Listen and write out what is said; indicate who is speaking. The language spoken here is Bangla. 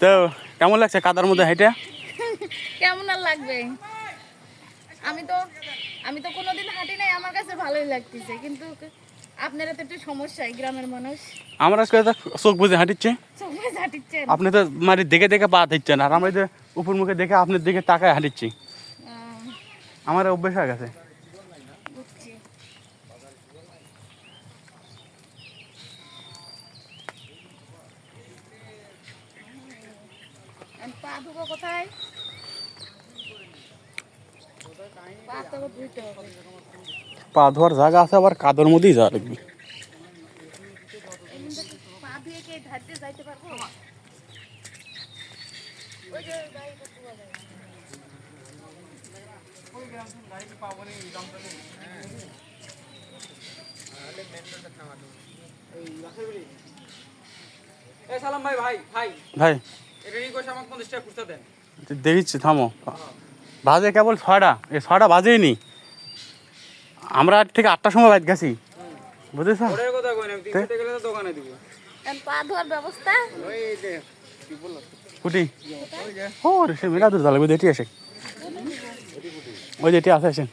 Speaker 1: তো কেমন লাগছে কাদার মধ্যে হেঁটে
Speaker 2: কেমন আর লাগবে? আমি তো আমি তো কোনোদিন হাঁটি নাই আমার কাছে ভালোই লাগতেছে কিন্তু আপনারা তো একটু সমস্যায় গ্রামের মানুষ।
Speaker 1: আমরা আজকে তো চোখ বুঝে হাঁটিচ্ছি।
Speaker 2: সময় হাঁটিচ্ছেন?
Speaker 1: আপনি তো মানে দেখে দেখে পা দিচ্ছেন আর আমরা যে উপর মুখে দেখে আপনার দিকে তাকায় হাঁটিচ্ছি। আমার অভ্যেস হয়ে গেছে।
Speaker 2: পা ধুবো কোথায়? পা
Speaker 1: ধোয়ার জায়গা আছে আবার কাদর মধ্যেই যাওয়া লাগবে।
Speaker 3: ভাই।
Speaker 1: দেখিচ্ছি থামো। বাজে কেবল ছয়টা। এই ছয়টা বাজেই নি আমরা ঠিক আটটার সময় বাজ গেছি। বুঝেছ?
Speaker 3: ওটার কথা কই না আমি তিনশো টাকা গেলে তো দোকানে দিব।
Speaker 2: এখন পা ধোয়ার ব্যবস্থা?
Speaker 3: ওই যে কি বলল?
Speaker 1: কুটি। ও রে সে মেলা দূর জ্বালাবে দেটি আসে। ওই যেটি আছে আসেন।